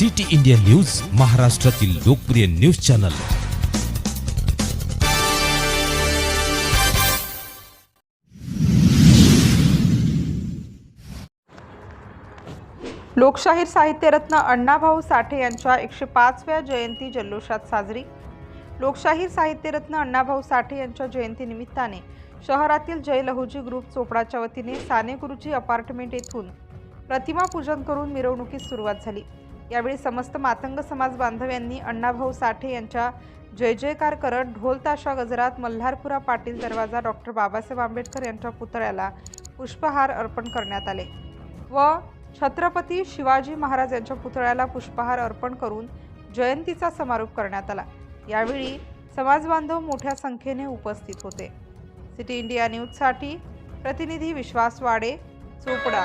City India news महाराष्ट्रातील लोकप्रिय news channel. लोकशाहीर साहित्यरत्न अण्णाभाऊ साठे यांच्या एकशे पाचव्या जयंती जल्लोषात साजरी. लोकशाहीर साहित्यरत्न अण्णाभाऊ साठे यांच्या जयंतीनिमित्ताने शहरातील जयलहुजी ग्रुप चोपडाच्या वतीने साने गुरुजी अपार्टमेंट येथून प्रतिमा पूजन करून मिरवणुकीस सुरुवात झाली. यावेळी समस्त मातंग समाज बांधव यांनी अण्णाभाऊ साठे यांच्या जय जयकार करत ढोल ताशा गजरात मल्हारपुरा पाटील दरवाजा डॉक्टर बाबासाहेब आंबेडकर यांच्या पुतळ्याला पुष्पहार अर्पण करण्यात आले व छत्रपती शिवाजी महाराज यांच्या पुतळ्याला पुष्पहार अर्पण करून जयंतीचा समारोप करण्यात आला. यावेळी समाजबांधव मोठ्या संख्येने उपस्थित होते. सिटी इंडिया न्यूजसाठी प्रतिनिधी विश्वास वाडे चोपडा.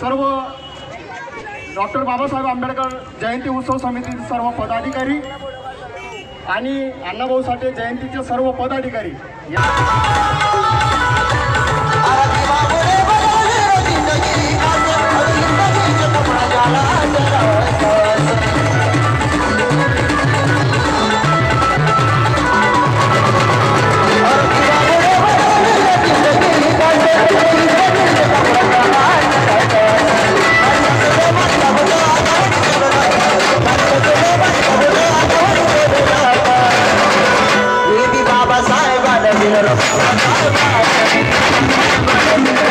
सर्व डॉक्टर बाबासाहेब आंबेडकर जयंती उत्सव समितीचे सर्व पदाधिकारी आणि अण्णाभाऊ साठे जयंतीचे सर्व पदाधिकारी या I'm gonna